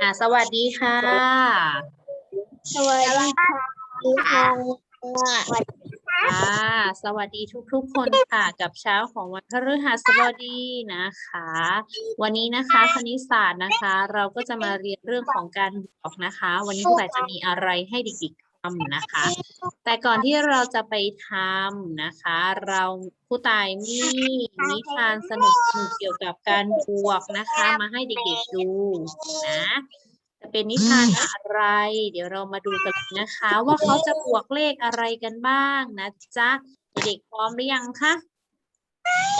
อ่าสวัสดีค่ะ สวัสดีค่ะค่ะสวัสดีทุกๆ คนค่ะ กับเช้าของวันพฤหัสบดีนะคะ วันนี้นะคะคณิตศาสตร์นะคะ เราก็จะมาเรียนเรื่องของการบวกนะคะ วันนี้ครูต่จะมีอะไรให้เด็กๆำนะคะ แต่ก่อนที่เราจะไปทำนะคะ เราครูต่ายมีนิทานสนุกๆเกี่ยวกับการบวกนะคะ มาให้เด็กๆดูนะจะเป็นนิทานอะไร เดี๋ยวเรามาดูกันนะคะ ว่าเขาจะบวกเลขอะไรกันบ้างนะจ๊ะเด็กพร้อมหรือยังคะ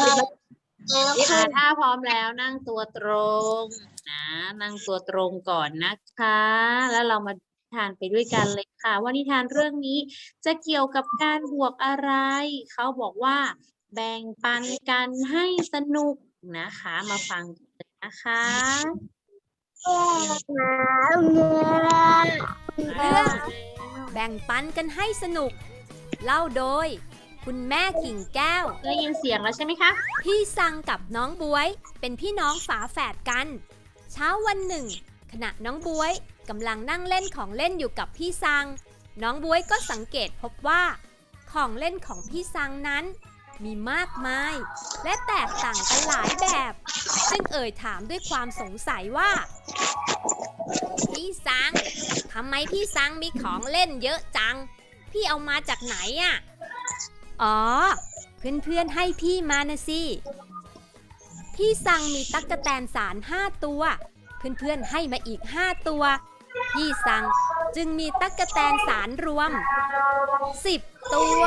อ่าถ้าพร้อมแล้วนั่งตัวตรงนะนั่งตัวตรงก่อนนะคะ แล้วเรามานิ ทานไปด้วยกันเลยค่ะ ว่านิทานเรื่องนี้จะเกี่ยวกับการบวกอะไร เขาบอกว่า แบ่งปันกันให้สนุกนะคะ มาฟังกันเลยนะคะเรื่องแบ่งปันกันให้สนุก เล่าโดย คุณแม่กิ่งแก้วได้ยินเสียงแล้วใช่ไหมคะ พี่ซังกับน้องบวย เป็นพี่น้องฝาแฝดกัน เช้าวันหนึ่ง ขณะน้องบวยกำลังนั่งเล่นของเล่นอยู่กับพี่ซัง น้องบวยก็สังเกตพบว่า ของเล่นของพี่ซังนั้น มีมากมาย และแตกต่างกันหลายแบบ จึงเอ่ยถามด้วยความสงสัยว่า พี่ซังทำไมพี่ซังมีของเล่นเยอะจัง พี่เอามาจากไหนอะ อ๋อ เพื่อนๆให้พี่มานะสิ พี่ซังมีตั๊กแตนสารห้าตัว เพื่อนๆให้มาอีกห้าตัว พี่ซังจึงมีตั๊กแตนสารรวม 10 ตัว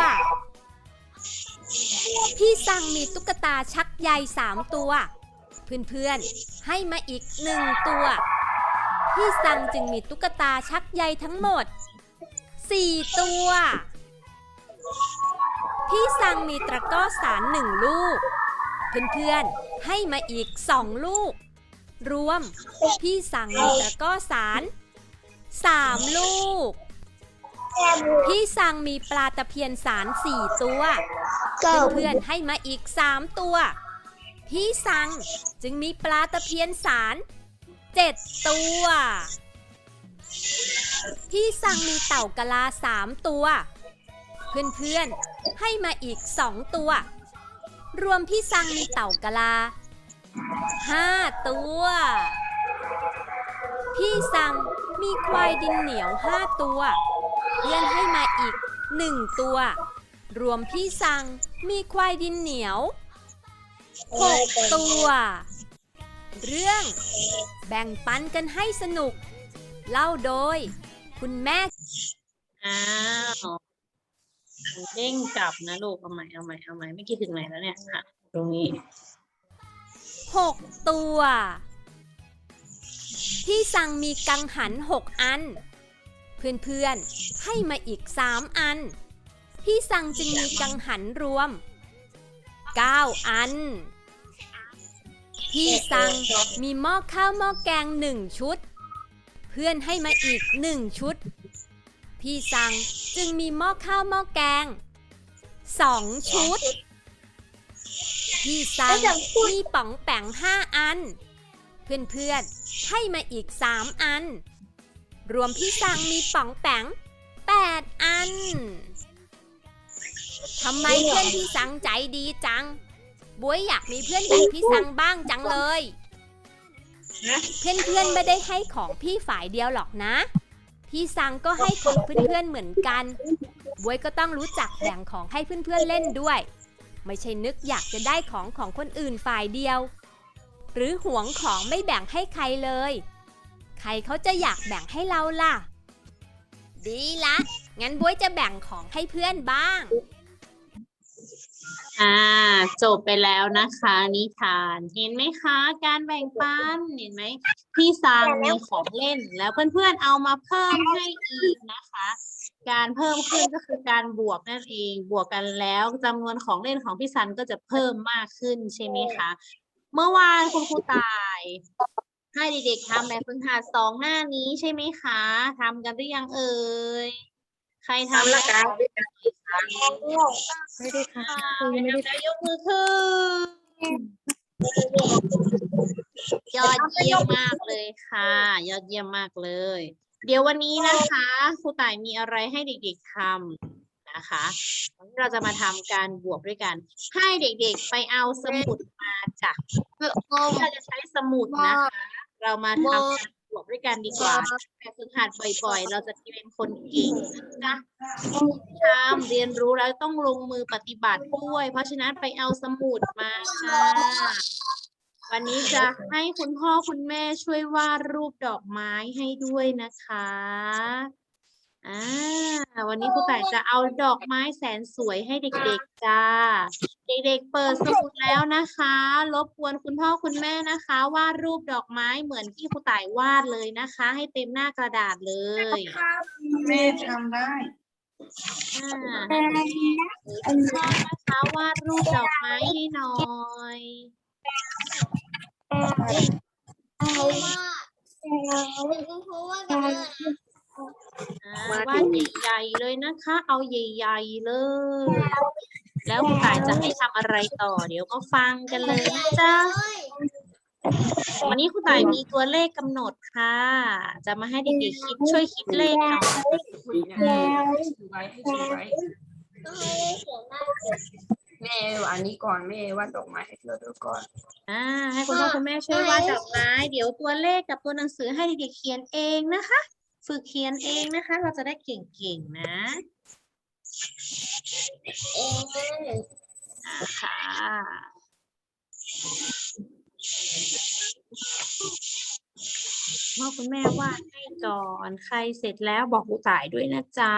พี่ซังมีตุ๊กตาชักใยสามตัว เพื่อนๆให้มาอีกหนึ่งตัว พี่ซังจึงมีตุ๊กตาชักใยทั้งหมด 4 ตัว พี่ซังมีตะกร้อสารหนึ่งลูก เพื่อนๆให้มาอีกสองลูก รวมพี่ซังมีตะกร้อสารสามลูก พี่ซังมีปลาตะเพียนสารสี่ตัว เพื่อนๆให้มาอีกสามตัว พี่ซังจึงมีปลาตะเพียนสารเจ็ดตัว พี่ซังมีเต่ากะลาสามตัว เพื่อนๆให้มาอีกสองตัว รวมพี่ซังมีเต่ากะลา ห้าตัว พี่ซังมีควายดินเหนียวห้าตัว เพื่อนให้มาอีกหนึ่งตัว รวมพี่ซังมีควายดินเหนียวหกตัว เรื่องแบ่งปันกันให้สนุก เล่าโดย คุณแม่ อ้าวเด้งกลับนะลูก เอาใหม่ เอาใหม่ เอาใหม่ ไม่คิดถึงไหนแล้วเนี่ยค่ะตรงนี้ หกตัวพี่ซังมีกังหันหกอัน เพื่อนๆ ให้มาอีกสามอันพี่ซังจึงมีกังหันรวมเก้าอันพี่ซังมีหม้อข้าวหม้อแกงหนึ่งชุด เพื่อนให้มาอีกหนึ่งชุด พี่ซังจึงมีหม้อข้าวหม้อแกงสองชุด พี่ซังมีป๋องแป๋งห้าอัน เพื่อนๆ ให้มาอีกสามอัน รวมพี่ซังมีป๋องแป๋งแปดอันทำไมเพื่อนพี่ซังใจดีจังบวยอยากมีเพื่อนแบบพี่ซังบ้างจังเลย เพื่อนๆไม่ได้ให้ของพี่ฝ่ายเดียวหรอกนะ พี่ซังก็ให้ของเพื่อนๆเหมือนกันบวยก็ต้องรู้จักแบ่งของให้เพื่อนๆเล่นด้วย ไม่ใช่นึกอยากจะได้ของของคนอื่นฝ่ายเดียว หรือหวงของไม่แบ่งให้ใครเลย ใครเขาจะอยากแบ่งให้เราล่ะ ดีละงั้นบวยจะแบ่งของให้เพื่อนบ้าง อ่า จบไปแล้วนะคะ นิทาน เห็นไหมคะ การแบ่งปัน เห็นไหม พี่ซังมีของเล่น แล้วเพื่อนๆเอามาเพิ่มให้อีกนะคะ การเพิ่มขึ้นก็คือการบวกนั่นเองบวกกันแล้วจำนวนของเล่นของพี่ซันก็จะเพิ่มมากขึ้นใช่ไหมคะเมื่อวานคุณครูตาย ให้เด็กๆทำแบบฝึกหัดสองหน้านี้ใช่ไหมคะทำกันหรือยังเอ่ยใครทำแล้วกันไม่ได้ค่ะไม่ได้ยกมือขึ้นยอดเยี่ยมมากเลยค่ะ ยอดเยี่ยมมากเลย เดี๋ยววันนี้นะคะครูต่ายมีอะไรให้เด็กๆทำนะคะวันนี้เราจะมาทำการบวกด้วยกัน ให้เด็กๆไปเอาสมุดมาจากเราจะใช้สมุดนะคะ เรามาทำการบวกด้วยกันดีกว่าแต่ฝึกหัดบ่อยๆ เราจะเป็นคนเก่งนะทำเรียนรู้แล้วต้องลงมือปฏิบัติด้วย เพราะฉะนั้นไปเอาสมุดมาค่ะ วันนี้จะให้คุณพ่อคุณแม่ช่วยวาดรูปดอกไม้ให้ด้วยนะคะอ่าวันนี้ครูแต่ายจะเอาดอกไม้แสนสวยให้เด็กๆจ้า เด็กๆเปิดสมุดแล้วนะคะ รบกวนคุณพ่อคุณแม่นะคะ วาดรูปดอกไม้เหมือนที่ครูต่ายวาดเลยนะคะ ให้เต็มหน้ากระดาษเลยแม่ทำได้อ่าคุณพ่อนะคะวาดรูปดอกไม้ให้หน่อย อ่าวาดใหญ่ๆเลยนะคะ เอาใหญ่ๆเลย แล้วคุณต่ายจะให้ทำอะไรต่อ เดี๋ยวก็ฟังกันเลยนะจ๊ะวันนี้คุณต่ายมีตัวเลขกำหนดค่ะ จะมาให้เด็กๆคิดช่วยคิดเลขหน่อยถือไว้ให้ถือไว้ แม่อันนี้ก่อนแม่วาดดอกไม้ให้เราดูก่อน อ่า ให้คุณพ่อคุณแม่ช่วยวาดดอกไม้ เดี๋ยวตัวเลขกับตัวหนังสือให้เด็กๆเขียนเองนะคะ ฝึกเขียนเองนะคะ เราจะได้เก่งๆนะอ่าค่ะพ่อคุณแม่วาดให้ก่อนใครเสร็จแล้วบอกครูต่ายด้วยนะจ๊ะ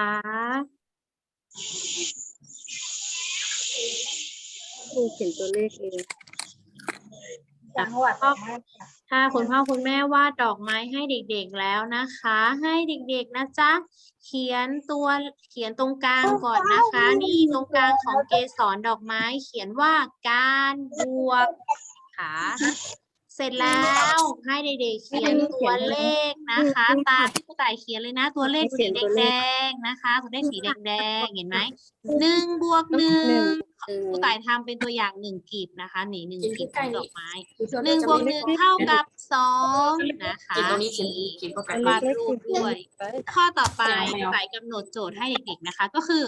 ค รูเขียนตัวเลขเองจังหวัดถ้าคุณพ่อคุณแม่วาดดอกไม้ให้เด็กๆแล้วนะคะ ให้เด็กๆนะจ๊ะเขียนตัวเขียนตรงกลางก่อนนะคะ นี่ตรงกลางของเกสรดอกไม้ เขียนว่าการบวกค่ะ เสร็จแล้วให้เด็กๆเขียนตัวเลขนะคะ ตามที่ครูต่ายเขียนเลยนะ ตัวเลขสีแดงๆนะคะ ตัวเลขสีแดงๆเห็นไหมหนึ่งบวกหนึ่งครูต่ายทำเป็นตัวอย่างหนึ่งกีบนะคะนี่หนึ่งกีบของดอกไม้หนึ่งบวกหนึ่งเท่ากับสองนะคะกินตรงนี้กินกินเข้าไปวาดรูปด้วย ข้อต่อไปไม่เอาสายกำหนดโจทย์ให้เด็กๆนะคะ ก็คือ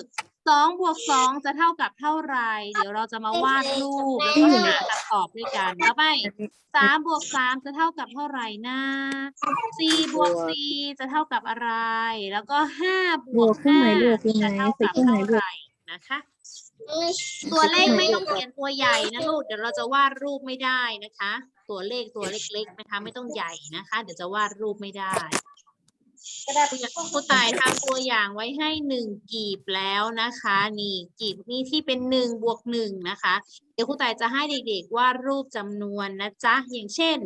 สองบวกสองจะเท่ากับเท่าไหร่เดี๋ยวเราจะมาวาดรูปแล้วก็หาคำตอบด้วยกันต่อไปสามบวกสามจะเท่ากับเท่าไหร่นะสี่บวกสี่จะเท่ากับอะไร แล้วก็ห้าบบววกกเครื่องหห้ามายบวกยังไงจะเท่าใส่กับเครื่องหายบเท่ามไหวกร่นะคะ ตัวเลขไม่ต้องเขียนตัวใหญ่นะลูกเดี๋ยวเราจะวาดรูปไม่ได้นะคะ ตัวเลขตัวเล็กๆนะคะ ไม่ต้องใหญ่นะคะ เดี๋ยวจะวาดรูปไม่ได้ ครูตายทำตัวอย่างไว้ให้หนึ่งกีบแล้วนะคะ นี่กีบนี่ที่เป็นหนึ่งบวกหนึ่งนะคะ เดี๋ยวครูตายจะให้เด็กๆวาดรูปจำนวนนะจ๊ะ อย่างเช่น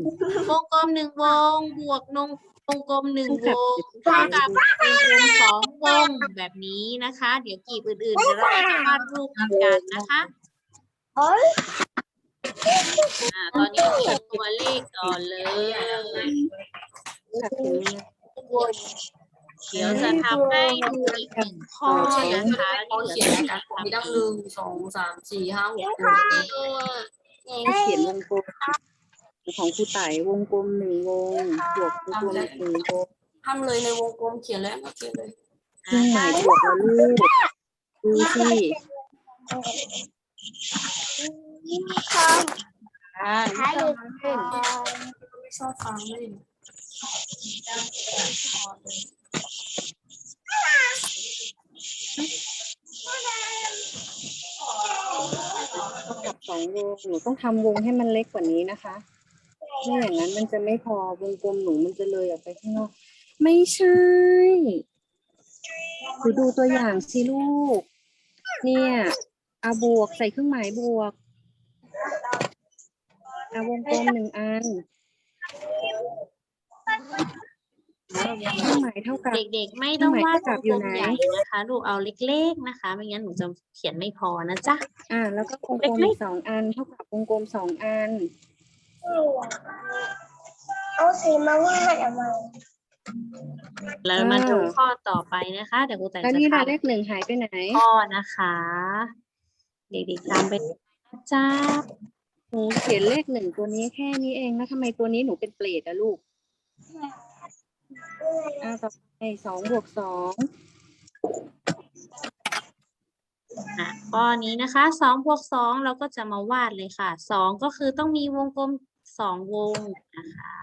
วงกลมหนึ่งวง บวกนงวงกลมหนึ่งวงเท่ากับวงกลมสองวงแบบนี้นะคะ เดี๋ยวกีบอื่นๆเดี๋ยวเราจะวาดรูปกันนะคะอ่าตอนนี้เขียนตัวเลขก่อนเลย เดี๋ยวจะทำให้ดูอีกหนึ่งข้อนะคะพอที่เขียนกันมีจะตั้งหนึ่งสองสามสี่ห้าหกเจ็ดเขียนวงกลมของครูไต่วงกลมหนึ่งวงบวกวงกลมหนึ่งวงทำเลยในวงกลมเขียนแล้วเขียนเลยเครื่องหมายบวกแล้วลูกดูสิอ่าไม่ต้องมาเล่นไม่ชอบฟังเล่น กับสองวงหนูต้องทำวงให้มันเล็กกว่านี้นะคะไม่อย่างนั้นมันจะไม่พอวงกลมหนูมันจะเลยออกไปข้างนอกไม่ใช่หนูดูตัวอย่างสิลูก เนี่ยอาบวกใส่เครื่องหมายบวกอาวงกลมหนึ่งอัน เครื่องหมายเท่ากับ เด็กๆ ไม่ต้องวาดวเครื่องงหมายกลมเท่ากับอยู่ไหนใหญ่นะคะ ลูกเอาเล็กๆนะคะ ไม่งั้นหนูจะเขียนไม่พอนะจ๊ะ อ่า แล้วก็วงกลมอีกสองอัน เท่ากับวงกลมสองอัน เอาสีมาวาดเอามาแล้วมาดูข้อต่อไปนะคะ เดี๋ยวครูแต่งแล้วจะนี่ทละเลขหนึ่งหายไปไหนำข้อนะคะ เด็กๆตามไปนะจ๊ะหนูเขียนเลขหนึ่งตัวนี้แค่นี้เองแล้วทำไมตัวนี้หนูเป็นเปรตอะลูก อ่าต่อไปสองบวกสองอะข้อนี้นะคะสองบวกสองเราก็จะมาวาดเลยค่ะสองก็คือต้องมีวงกลมสองวงนะคะ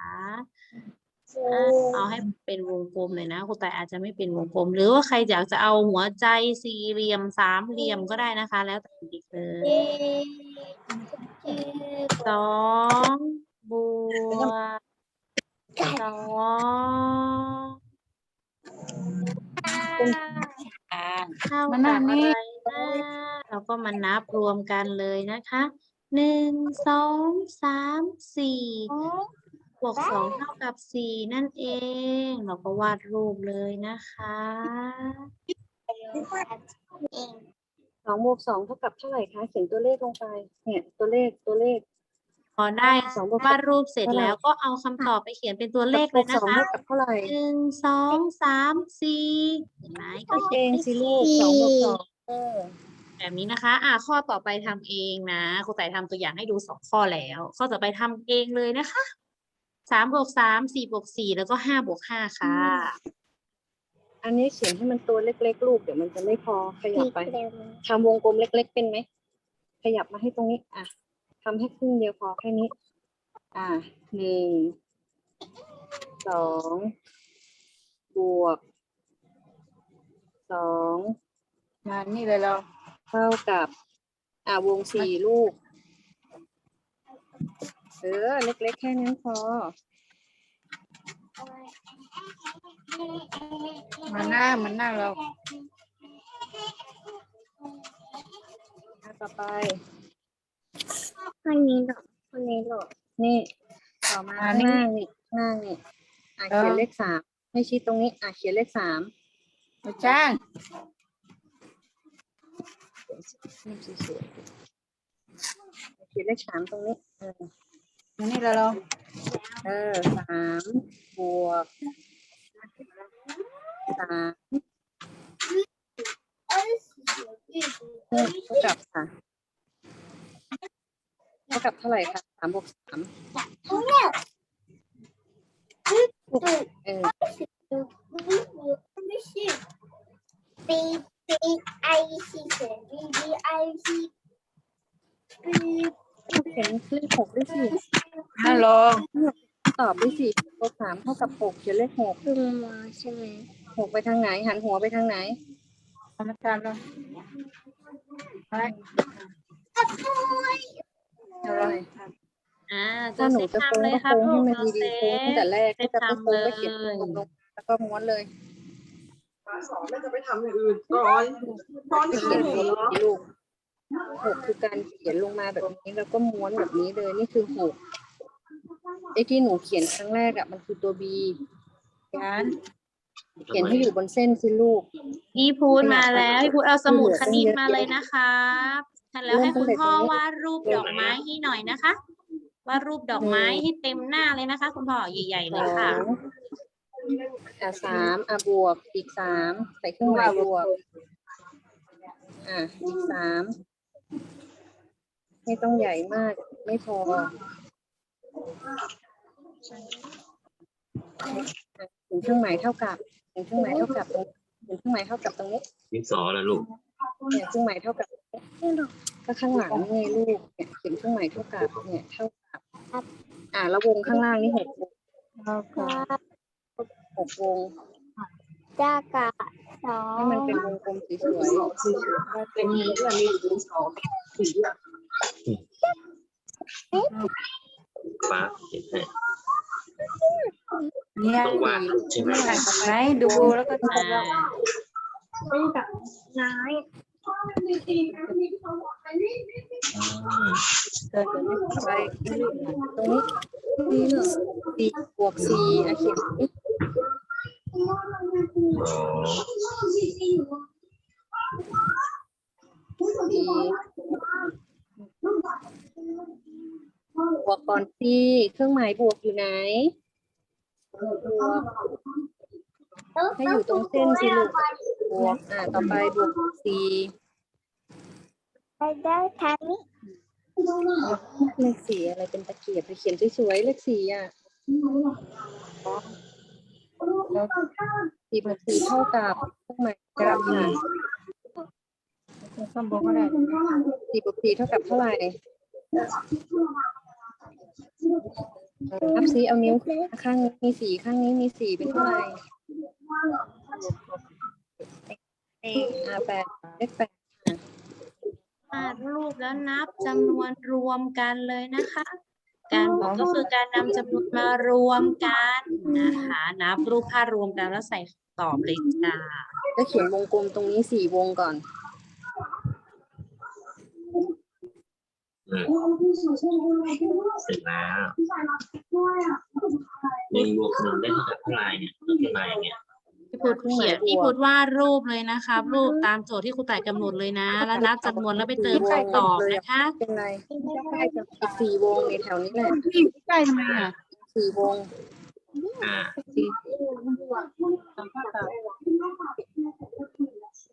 อะเอาให้เป็นวงกลมเลยนะคุณแต่อาจจะไม่เป็นวงกลม หรือว่าใครอยากจะเอาหัวใจสี่เหลี่ยมสามเหลี่ยมก็ได้นะคะ แล้วแต่เด็กเลยสองบวก สองเท่ากับอะไรนะเราก็มานับรวมกันเลยนะคะหนึ่งสองสามสี่บวกสองเท่ากับสี่นั่นเอง เราก็วาดรูปเลยนะคะสองบวกสองเท่ากับเท่าไหร่คะเขียนตัวเลขลงไป เนี่ย ตัวเลขตัวเลข พอได้สองบวกวาดรูปเสร็จแล้วก็เอาคำตอบไปเขียนเป็นตัวเลขเลยบวกนะสองคะ เท่ากับเท่าไหร่หนึ่งสองสามสี่เห็นไหมก็คิดเขีเอยนงได้สิลูกสองบวกสองเออแบบนี้นะคะ อ่าข้อต่อไปทำเองนะครูแต่ทำตัวอย่างให้ดูสองข้อแล้ว ข้อต่อไปทำเองเลยนะคะสามบวกสามสี่บวกสี่แล้วก็ห้าบวกห้าค่ะอันนี้เขียนให้มันตัวเล็กๆลูกเดี๋ยวมันจะไม่พอขยับไปทำวงกลมเล็ก ๆ เป็นไหมขยับมาให้ตรงนี้อะ ทำให้ครึ่งเดียวพอแค่นี้ อะหนึ่งสองบวกสองงานนี่เลยเราเท่ากับ อ่าวงสี่ลูก เออ เล็กๆ แค่นั้นพอมันหน้ามันหน้าเราต่อไป คนนี้หรอคนนี้หรอนี่ต่อมาข้างล่างนี่ข้างล่างนี่อะเขียนเลขสามให้ชี้ตรงนี้อะเขียนเลขสามมาจ้างนี่สวยๆเขียนเลขสามตรงนี้เอองานนี่เลยเราเออสามบวกสามนี่เท่ากับค่ะ เท่ากับเท่าไหร่คะสามบวกสามเออไม่ใช่ B B I C เขียน B B I C B เขียนเลขหกด้วยสิฮัลโหลตอบด้วยสิบวกสามเท่ากับหกเขียนเลขหกขึ้นมาใช่ไหมหกไปทางไหน หันหัวไปทางไหนธรรมชาติเรา ไปอะไรอ่าโจถ้าหนูเซฟจะโค้ทำงเลยก็ครับโค้งลูให้กมันโจเซดีๆโค้งตั้งแต่ฟแรกก็จะไม่โค้งก็เขียนทำเลยลงลงแล้วก็ม้วนเลยสอนแล้วจะไปทำอย่างอื่นก่อนตอนเขีที่ยนหหนูกลูกหกคือการเขียนลงมาแบบนี้แล้วก็ม้วนแบบนี้เลยนี่คือหกไอ้ที่หนูเขียนครั้งแรกอะมันคือตัวบีงานเขียนให้อยู่บนเส้นสิลูก พี่พูดมาแล้วพี่พูดเอาสมุดคณิตมาเลยนะครับ แล้วให้คุณพ่อวาดรูปดอกไม้ให้หน่อยนะคะวาดรูปดอกไม้ให้เต็มหน้าเลยนะคะ คุณพ่อใหญ่ๆสเลยอค่ะงอะสามอะบวกอีกสามใส่เครื่องหมายบวกอะอีกสามไม่ต้องใหญ่มากไม่พออะถึงเครื่องหมายเท่ากับถึงเครื่องหมายเท่ากับตรงถึงเครื่องหมายเท่ากับตรงนี้ดินสอแล้วลูกเนี่ยเครื่องหมายเท่ากับ ก็ข้างหลังนี่ไงลูกเนี่ยเขียนเครื่องหมายเท่ากับเนี่ยเท่ากับอ่าแล้ววงข้างล่างนี่หกวงครับหกวงจากกะสอให้งมันเป็นวงกลมสวยเป็นมีเรื่องมีดูสองสีอะฟ้าเห็นไหมเนี่ยต้องวาดรูปใช่ไหมไหนดูแล้วก็อ่าเป็น แบบน้อยอืมๆเดินไปตรงนี้สี่บวกสี่อะเขียนนี่อ๋อสี่บวกก่อนสี่เครื่องหมายบวกอยู่ไหนให้อยู่ตรงเส้นสิลูก บวก อ่า ต่อไปบวกสี่ไปได้ทางนี้เลขสี่อะไรเป็นตะเกียบไปเขียนสวยๆเลขสี่อะแล้วสี่บวกสี่เท่ากับเครื่องหมายกลับค่ะคำบอกก็ได้สี่บวกสี่เท่ากับเท่าไหร่เออนับซิเอานิ้วข้างนี้มีสี่ข้างนี้มีสี่เป็นเท่าไหร่ อ่าแปดเลขแปดวาดรูปแล้วนับจำนวนรวมกันเลยนะคะ การบวกก็คือการนำจำนวนมารวมกันนะคะนับรูปภาพรวมกันแล้วใส่ตอบเลยจ้าก็เขียนวงกลมตรงนี้สี่วงก่อน อืมเสร็จแล้วหนึ่งบวกหนึ่งได้เท่ากับเท่าไหร่เนี่ยต้องขึ้นมาอย่เงี้ย พี่พุทธเขียนพี่พุทธวาดรูปเลยนะคะรูปตามโจทย์ที่ครูต่ายกำหนดเลยนะ แล้วนับจำนวนแล้วไปเติมคำตอบนะคะเป็นไรอีกสี่วงในแถวนี้แหละใกล้ทำไมอะสี่วงอ่า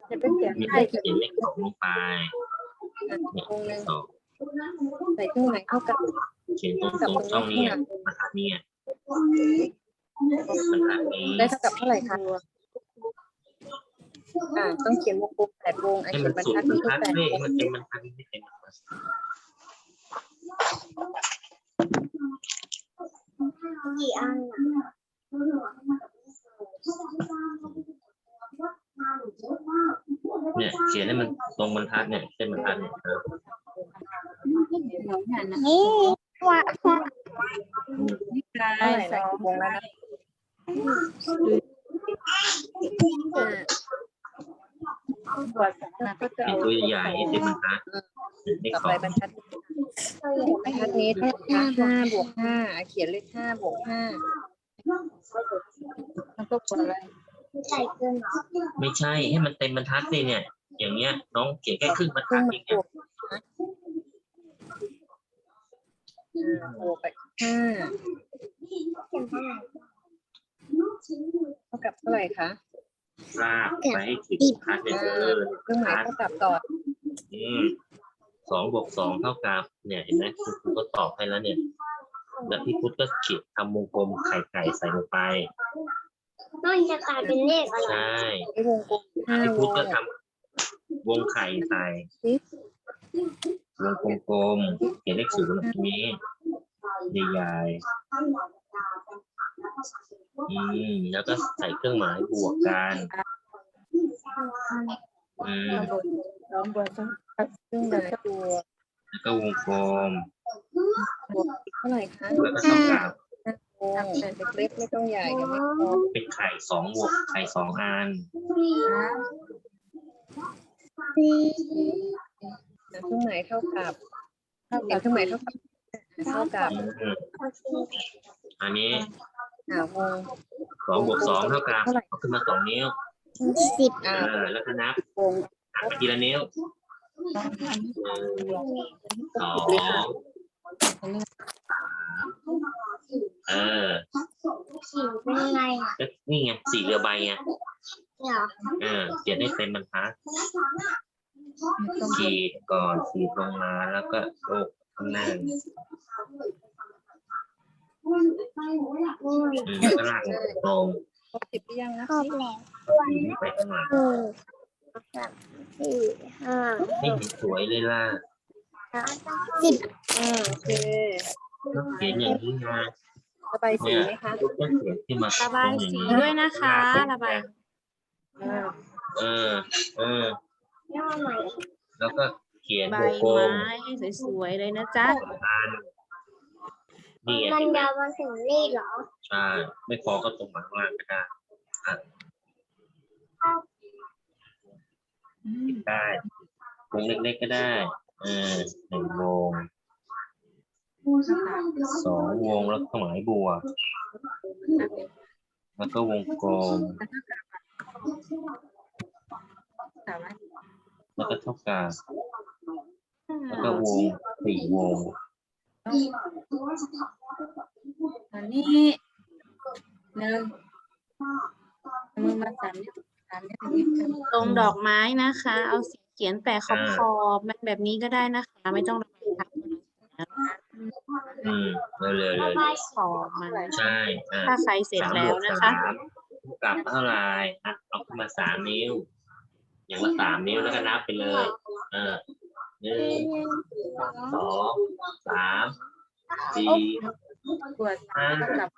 จะเป็นเขียนมีให้เขียนเลขสองลงไปวงหนึ่งสองใส่เครื่องหมายเท่ากับเขียนตรงตรงช่องนี้อะบรรทัดนี้อะบรรทัดนี้ได้เท่ากับเท่าไหร่คะ อ่าต้องเขียนวงกลมแปดวงอะให้เขีมัยนนบรรสุดทัดบรรนี้ก็ทัดแปดวงมันเป็นบรรทัดไม่เป็นบรรทัดกี่อันอะเนี่ยเขียนให้มันตรงบรรทัดเนี่ยเส้นบรรทัดเนี่ยเออนี่ว่ท่าไหร่นะกี่วงแล้วนะอ่าก็จะ เขียน เอา ตัว ใหญ่ๆให้เส้นบรรทัดเลขต่อสไปงบรรทัดบรรทัดนี้เท่าห้าบวกห้าเขียนเลขห้าบวกห้าแล้วก็บวกอะไรไม่ใช่ให้มันเต็มบรรทัดสิเนี่ย อย่างเงี้ย น้องเขียนแค่ครึ่งบรรทัดงหอมายย่างบเงี้ยวกนะอ่าบวกไปห้าเขียนเท่ากับเท่าไหร่คะลากไปให้ถึงบรรทัดเนี่ยเออเครื่องหมายเท่ากับก่อน สองบวกสองเท่ากับ เนี่ยเห็นไหมคุณครูก็ตอบให้แล้วเนี่ยแล้วพี่พุทธก็เขียนทำวงกลมไข่ไก่ใส่ลงไปมันจะกลายเป็นเลขอะไรใช่ไอ้วงกลมห้าพี่วพุทธงก็ทำวงไข่ใส่วงกลมๆเขียนเลขศูนย์แบบนี้ใหญ่ๆอืมแล้วก็ใส่เครื่องหมายบวกกันอืม เครื่องหมายบวกแล้วก็วงกลมเท่าไหร่คะแล้วก็เท่ากับวงเล็กๆไม่ต้องใหญ่กันไม่พอเป็นไข่สองบวกไข่สองอันเครื่องหมายเท่ากับเท่ากับเครื่องหมายเท่ากับเท่ากับอืมอันนี้อ่าวงสองบวกสองเท่ากับเอาขึ้นมาสองนิ้วสิบเออ่าอแล้วก็นับวงหักไป ทีละนิ้วสองเออสี่เป็นอะไรอะก็นี่ไงสี่เรือใบไงเนี่ยเหรอเออเขียนให้เต็มบรรทัดขีดก่อนขีดลงมาแล้วก็โลกข้างหน้าอืมอืมแล้วก็ลากลงครบสิบหรือยังนะครบแล้วไปข้างหลังหนึ่ง สามสี่ห้าไม่เห็นสวยเลยล่ะสิบอ่าโอเคเขียนอย่างนี้นะระบายสีเนี่ยไหมคะลูกต้องเขียนขึ้นมาระบายสีด้วยนะคะ ระบายอ่าเออ เออย่อใหม่แล้วก็เขียนใบวงกลมไม้ให้สวยๆเลยนะจ๊ะอันนี่ไงมันเห็นไหมยาวมาถึงนี่เหรอ ใช่ ไม่พอก็ตรงมาข้างล่างก็ได้ อะได้วงเล็กๆก็ได้เออหนึ่งวงสองวงแล้วก็หมายบวกแล้วก็วงกลมแล้วก็เท่ากับแล้วก็วงสี่วงอันนี้หนึ่งมือมาสามนิ้ว สามนิ้วอย่างนี้ตรงดอกไม้นะคะ เอาสีเขียนแต่ขอบขอบๆมันแบบนี้ก็ได้นะคะ ไม่ต้องระบายทับอืมเร็วๆเลยระบายขอมันใช่อะถ้าใครเสร็จสามแล้บววกนะสาคะมกลับเท่าไหร่อะเอาขึ้นมาสามนิ้ว อย่างละสามนิ้วแล้วก็นับไปเลย เออหนึ่งสองสามสี่ตรวจห้ากับ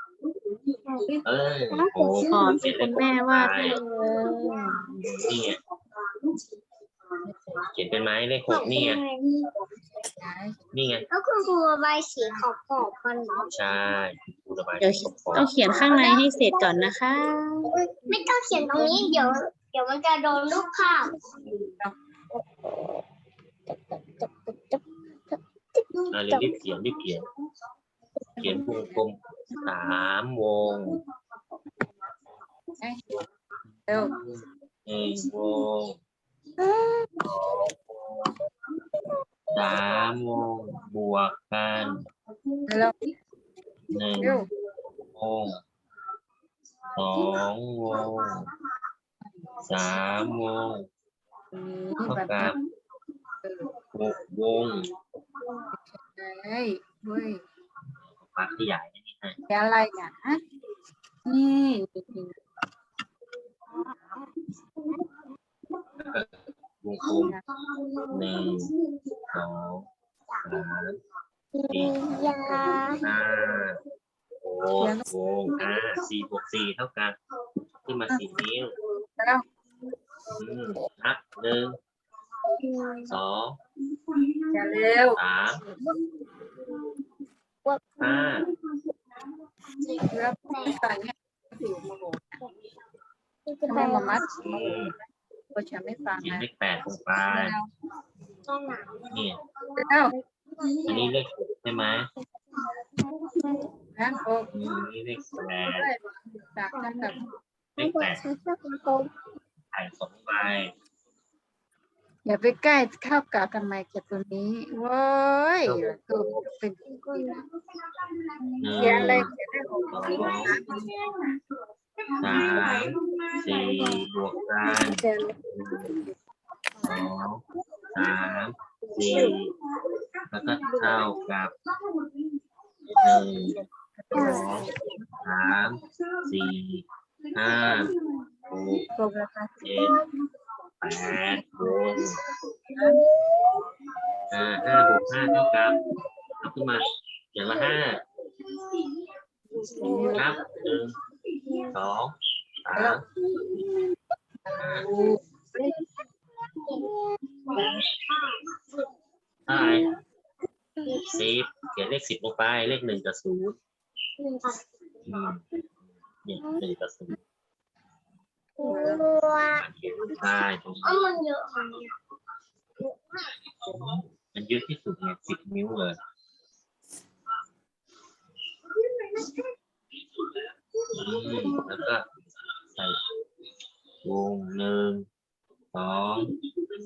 เออโอ้ก่อนที่คุณแม่วาดให้เลยนี่ไงเขียนเป็นไหมเลขหกนี่ไงนี่ไงแล้วคุณครูระบายสีขอบขอบมันเหรอใช่ครูระบายเดี๋ยวสีขอบต้องเขียนข้างในให้เสร็จก่อนนะคะ ไม่ต้องเขียนตรงนี้เดี๋ยว เดี๋ยวมันจะโดนรูปภาพอะเรีบๆเขียนรีบเขียน เขียนวงกลม สามวงเร็วหนึ่งวงสองวงสามวงบวกกันเร็วหนึ่งเร็ววงสองวงสามวง นี่ เท่า แบบ กับหกวง เฮ้ยเว้ย ปากขยายอันนี้ให้ แกอะไรเนี่ยฮะนี่ วงกลมหนึ่งสองสามสี่ ยา ห้าหกวงอ่าสี่บวกสี่เท่ากันขึ้นมาสี่นิ้ว แล้ว อืมนับหนึ่ง สองแกเร็วสามห้าแล้วใส่เนี่ยอยู่โมโหทำไมมามัดโมโหโคชไม่ฟังเขียนนะเลขแปดลงไปนี่เร็วอันนี้เลขหกใช่ไหมนะโอ้อืมนี่เลขแปดจากกันกับเลขแปดถ่ายสองใบ อย่าไปใกล้เข้ากับกันไหมกับตัวนี้โว้ยตัวเป็นเขียนอะไรเขียนได้หกสองสี่สามสี่บวกกันสองสามสี่แล้วก็เท่ากับหนึ่งสองสามสี่ห้าหกเจ็ด แปดวงอ่าห้าบวกห้าเท่ากับเอาขึ้นมาอย่างละห้านับหนึ่งสองสามห้าสิบเขียนเลขสิบลงไป เลขหนึ่งกับศูนย์อืมเนี่ยหนึ่งกับศูนย์ ตัว เขียนใต้ตรง อ๋อ นี้ มันเยอะอะ มันเยอะที่สุดเนี่ยสิบนิ้วเลยอืมแล้วก็ใส่วงหนึ่ง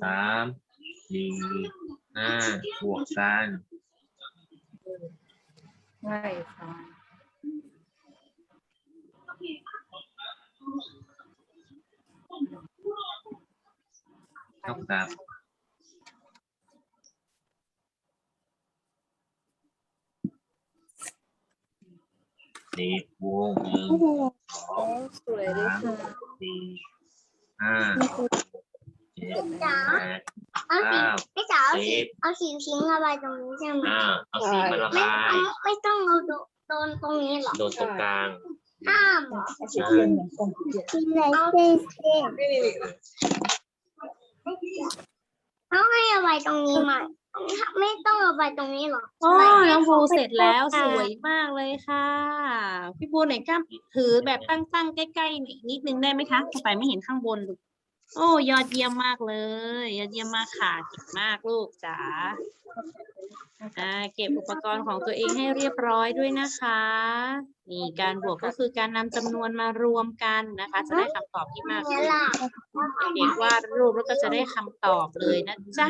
สามสี่ห้าบวกกันใช่ค่ะเท่ากับสิบวงหนึ่งสองสามสี่ห้า จ็ดแปดเอาสีเก้าไม่จ๋าเอาสีสิบเอาสีทิ้งระบายตรงนี้ใช่ไหมอ่าเอาสีมาระไม่บายต้องไม่ต้องเอาโดโดนตรงนี้หรอโดนตรงกลางห้ามเหรอใช่เอาเส้นเส้นเขาให้ระบายตรงนี้ไหมไม่ต้องระบายตรงนี้หรอโอ้น้องภูเสร็จแล้วสวยมากเลยค่ะ พี่ภูไหนกล้ามถือแบบตั้งๆใกล้ๆอีกนิดนึงได้ไหมคะต่อไปไม่เห็นข้างบนลูก โอ้ยอดเยี่ยมมากเลย ยอดเยี่ยมมากค่ะเก่งมากลูกจ๋าอ่าเก็บอุปกรณ์ของตัวเองให้เรียบร้อยด้วยนะคะนี่การบวกก็คือการนำจำนวนมารวมกันนะคะ จะได้คำตอบที่มากเนี่ขึ้ยนล่ะเด็กวาดรูปแล้วก็จะได้คำตอบเลยนะจ๊ะ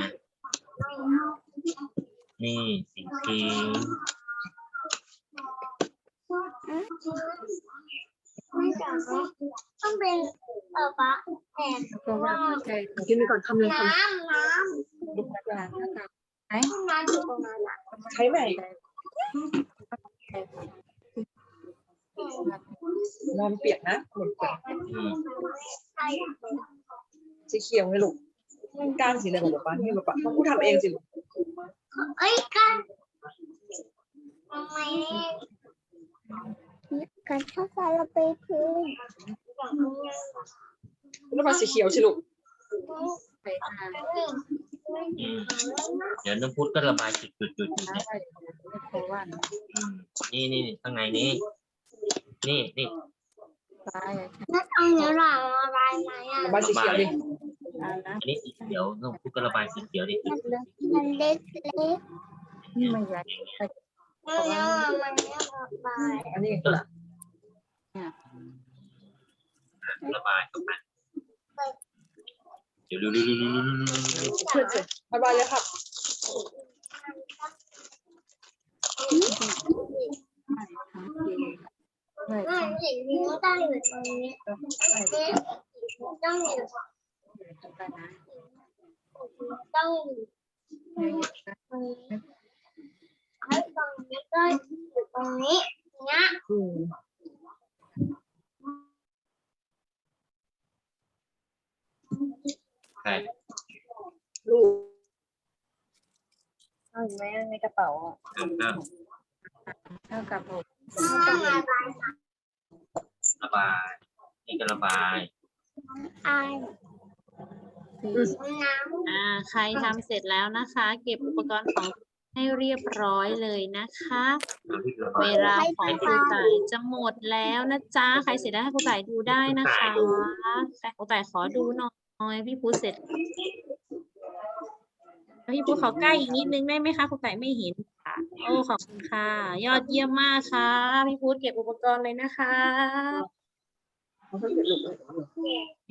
นี่สีเขียว ไม่จ๋าต้องเป็นเออปะแอนก็ว่าเข้าใจกินไปก่อนคำหนึ่งคน้ำน้ทุกอย่างนะคะำน้ำนั้นอะำใช้ใหม่นอนเปียกนะหมดเปียกอืมสีเขียวไงลูกก้านสีเหลืองของป๊าป๊านี่ป๊าป๊าต้องพูดทำเองสิลูกเอ้ยกันทำไม กันถ้าใส่เราไปพื้นแล้วมาสีเขียวสิลูกอืมเดี๋ยวน้องพุทธก็ระบายจุดจุดจุดจุดเนี่ยอืมนี่นี่นี่ข้างในนี้ นี่นี่แล้วตรงนี้หลังอะไรไหมอะระบายสีเขียวดิอันนี้สีเขียวน้องพุทธก็ระบายสีเขียวดิจุดจุดมันเล็กเล็กนี่มันใหญ่มันเนี่ยมันเนี่ย ระบายอันนี้ระบาเดี๋ยวดูดูดูดูดูดูดูเพื่อนสิบายเลยครับมันเห็นนิ้วตั้งอยู่ตรงนี้ต้องอยู่ต้องอยู่ตรงนี้ให้ตรงนี้ก็อยู่ตรงนี้เนี้ย ใช่ลูกเอาไหมในกระเป๋าอะครับครับเท่ากับต้องระบายระบายนี่ก็ระบายอายน้ำอ่าใครทำเสร็จแล้วนะคะ เก็บอุปกรณ์ของให้เรียบร้อยเลยนะคะน้ำพริกระเวยลาของครูไต่จะหมดแล้วนะจ๊ะ ใครเสร็จแล้วให้ครูไต่ดูได้นะคะ แต่ครูไต่ขอดูหน่อย พี่พูดเสร็จ พี่พูดขอใกล้อีกนิดนึงได้ไหมคะครูไต่ไม่เห็นค่ะ โอ้ขอบคุณค่ะ ยอดเยี่ยมมากค่ะ พี่พูดเก็บอุปกรณ์เลยนะคะ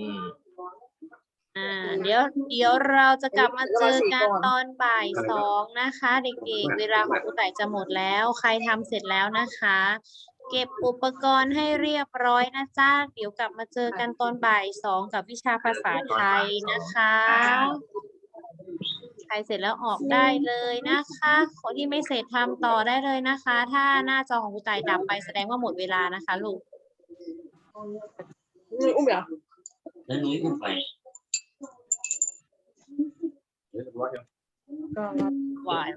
อืมอ่าเดี๋ยวเดี๋ยวเราจะกลับมาเจอกันตอนบ่ายสองนะคะ เด็กๆ เวลาของครูไต่จะหมดแล้ว ใครทำเสร็จแล้วนะคะ เก็บอุปกรณ์ให้เรียบร้อยนะจ๊ะเดี๋ยวกลับมาเจอกันตอนบ่ายสองกับวิชาภาษาไทยนะคะใครเสร็จแล้วออกได้เลยนะคะ คนที่ไม่เสร็จทำต่อได้เลยนะคะ ถ้าหน้าจอของครูไต่ดับไปแสดงว่าหมดเวลานะคะลูกอุ้มเหรอแล้วนุ้ยอุ้มไปก็วาย